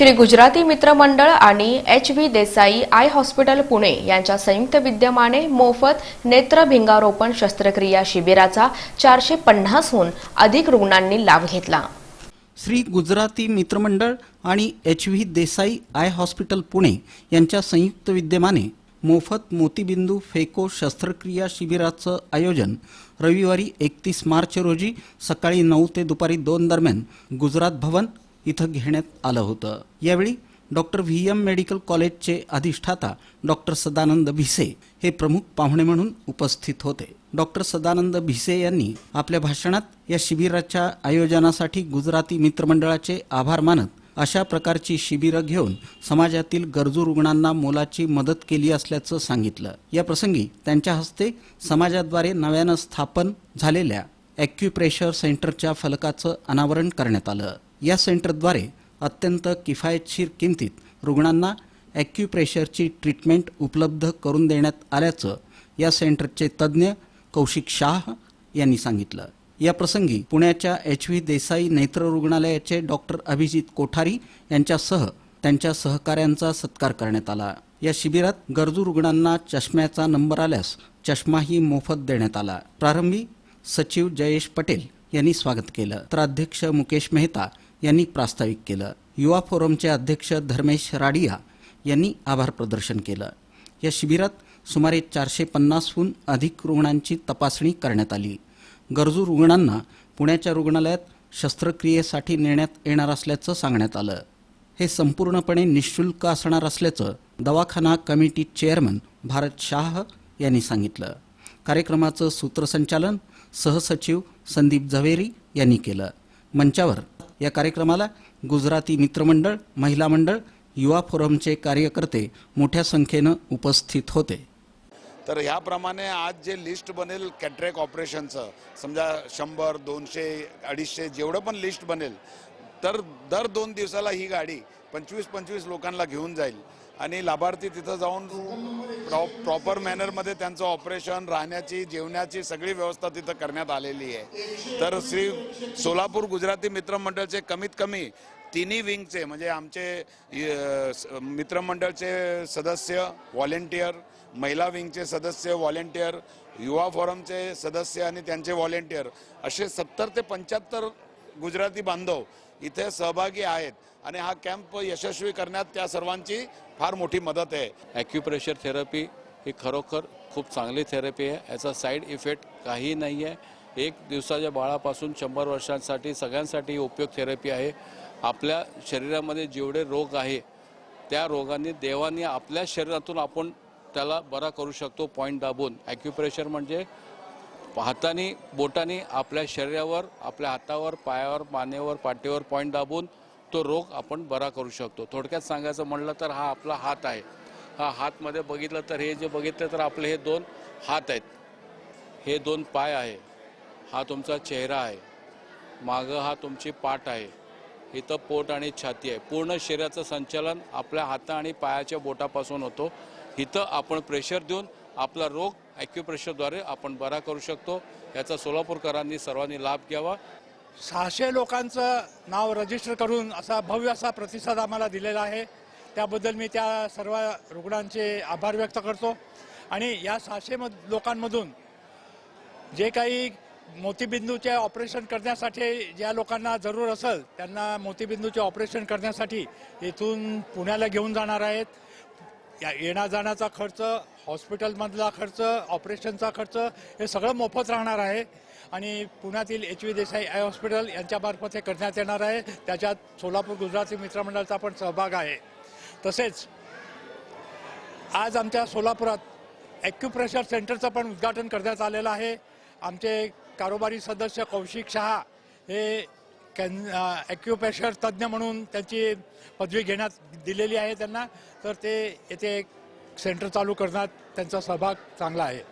श्री गुजराती मित्र मंडळ आणि H V Desai eye hospital Pune यांच्या संयुक्त विद्यमाने मोफत नेत्र भिंगारोपण शस्त्रक्रिया शिबिराचा चारशे पन्नासहून अधिक रुग्णांनी लाभ घेतला. श्री गुजराती मित्रमंडळ आणि H V Desai eye hospital Pune यांच्या संयुक्त विद्यमाने मोफत मोतीबिंदू फेको शस्त्रक्रिया शिबिराचं आयोजन रविवारी एकतीस मार्च रोजी सकाळी नऊ ते दुपारी दोन दरम्यान गुजरात भवन इथं घेण्यात आलं होतं. यावेळी डॉक्टर व्ही एम मेडिकल कॉलेजचे अधिष्ठाता डॉक्टर सदानंद भिसे हे प्रमुख पाहुणे म्हणून उपस्थित होते. डॉक्टर सदानंद भिसे यांनी आपल्या भाषणात या शिबिराच्या आयोजनासाठी गुजराती मित्रमंडळाचे आभार मानत अशा प्रकारची शिबिरं घेऊन समाजातील गरजू रुग्णांना मोलाची मदत केली असल्याचं सांगितलं. या प्रसंगी त्यांच्या हस्ते समाजाद्वारे नव्यानं स्थापन झालेल्या ॲक्युप्रेशर सेंटरच्या फलकाचं अनावरण करण्यात आलं. या सेंटरद्वारे अत्यंत किफायतशीर किमतीत रुग्णांना ॲक्युप्रेशरची ट्रीटमेंट उपलब्ध करून देण्यात आल्याचं या सेंटरचे तज्ज्ञ कौशिक शाह यांनी सांगितलं. या प्रसंगी पुण्याच्या एच व्ही देसाई नेत्र रुग्णालयाचे डॉक्टर अभिजित कोठारी यांच्यासह त्यांच्या सहकाऱ्यांचा सत्कार करण्यात आला. या शिबिरात गरजू रुग्णांना चष्म्याचा नंबर आल्यास चष्माही मोफत देण्यात आला. प्रारंभी सचिव जयेश पटेल यांनी स्वागत केलं. तर अध्यक्ष मुकेश मेहता यांनी प्रास्ताविक केलं. युवा फोरमचे अध्यक्ष धर्मेश राडिया यांनी आभार प्रदर्शन केलं. या शिबिरात सुमारे चारशे पन्नासहून अधिक रुग्णांची तपासणी करण्यात आली. गरजू रुग्णांना पुण्याच्या रुग्णालयात शस्त्रक्रियेसाठी नेण्यात येणार असल्याचं सांगण्यात आलं. हे संपूर्णपणे निशुल्क असणार असल्याचं दवाखाना कमिटी चेअरमन भारत शाह यांनी सांगितलं. कार्यक्रमाचं सूत्रसंचालन सहसचिव संदीप झवेरी यांनी केलं. मंचावर या कार्यक्रमाला गुजराती मित्रमंडळ महिला मंडळ युवा फोरमचे कार्यकर्ते मोठ्या संख्येनं उपस्थित होते. तर ह्याप्रमाणे आज जे लिस्ट बनेल कॅटरेक ऑपरेशनचं समजा शंभर दोनशे अडीचशे जेवढं पण लिस्ट बनेल तर दर दोन दिवसाला ही गाडी पंचवीस पंचवीस लोकांना घेऊन जाईल. आणि लाभार्थी तिथं जाऊन प्रॉ प्रॉपर मॅनरमध्ये त्यांचं ऑपरेशन राहण्याची जेवण्याची सगळी व्यवस्था तिथं करण्यात आलेली आहे. तर श्री सोलापूर गुजराती मित्रमंडळचे कमीत कमी तिन्ही विंगचे म्हणजे आमचे स- मित्रमंडळचे सदस्य व्हॉलेंटियर महिला विंगचे सदस्य व्हॉलेंटियर युवा फोरमचे सदस्य आणि त्यांचे व्हॉलेंटियर असे सत्तर ते पंच्याहत्तर गुजराती बांधव इथे सहभागी आहेत आणि हा कॅम्प यशस्वी करण्यात त्या सर्वांची फार मोठी मदत आहे. ॲक्युप्रेशर थेरपी ही खरोखर खूप चांगली थेरपी आहे. याचा साईड इफेक्ट काही नाही आहे एक दिवसाच्या बाळापासून शंभर वर्षांसाठी सगळ्यांसाठी ही उपयोग थेरपी आहे. आपल्या शरीरामध्ये जेवढे रोग आहे त्या रोगांनी देवाने आपल्या शरीरातून आपण त्याला बरा करू शकतो. पॉईंट दाबून. ॲक्युप्रेशर म्हणजे हाताने बोटाने आपल्या शरीरावर आपल्या हातावर पायावर मानेवर पाठीवर पॉईंट दाबून तो रोग आपण बरा करू शकतो. थोडक्यात सांगायचं म्हणलं तर हा आपला हात आहे. हा हातमध्ये बघितलं तर हे जे बघितलं तर आपले हे दोन हात आहेत. हे दोन पाय आहे. हा तुमचा चेहरा आहे. मागं हा तुमची पाठ आहे. इथं पोट आणि छाती आहे. पूर्ण शरीराचं संचालन आपल्या हाता आणि पायाच्या बोटापासून होतो. इथं आपण प्रेशर देऊन आपला रोग ॲक्युप्रेशरद्वारे आपण बरा करू शकतो. याचा सोलापूरकरांनी सर्वांनी लाभ घ्यावा. सहाशे लोकांचं नाव रजिस्टर करून असा भव्य असा प्रतिसाद आम्हाला दिलेला आहे. त्याबद्दल मी त्या सर्व रुग्णांचे आभार व्यक्त करतो. आणि या सहाशे मध लोकांमधून जे काही मोतीबिंदूचे ऑपरेशन करण्यासाठी ज्या लोकांना जरूर असेल त्यांना मोतीबिंदूचे ऑपरेशन करण्यासाठी इथून पुण्याला घेऊन जाणार आहेत. या येण्या जाण्याचा खर्च हॉस्पिटलमधला खर्च ऑपरेशनचा खर्च हे सगळं मोफत राहणार आहे. आणि पुण्यातील H V Desai eye hospital यांच्यामार्फत हे करण्यात येणार आहे. त्याच्यात सोलापूर गुजराती मित्रमंडळाचा पण सहभाग आहे. तसेच आज आमच्या सोलापुरात ॲक्युप्रेशर सेंटरचं पण उद्घाटन करण्यात आलेलं आहे. आमचे कारोबारी सदस्य कौशिक शहा हे ॲक्युप्रेशर तज्ज्ञ म्हणून त्यांची पदवी घेण्यात दिलेली आहे त्यांना. तर ते येथे एक सेंटर चालू करण्यात त्यांचा सहभाग चांगला आहे.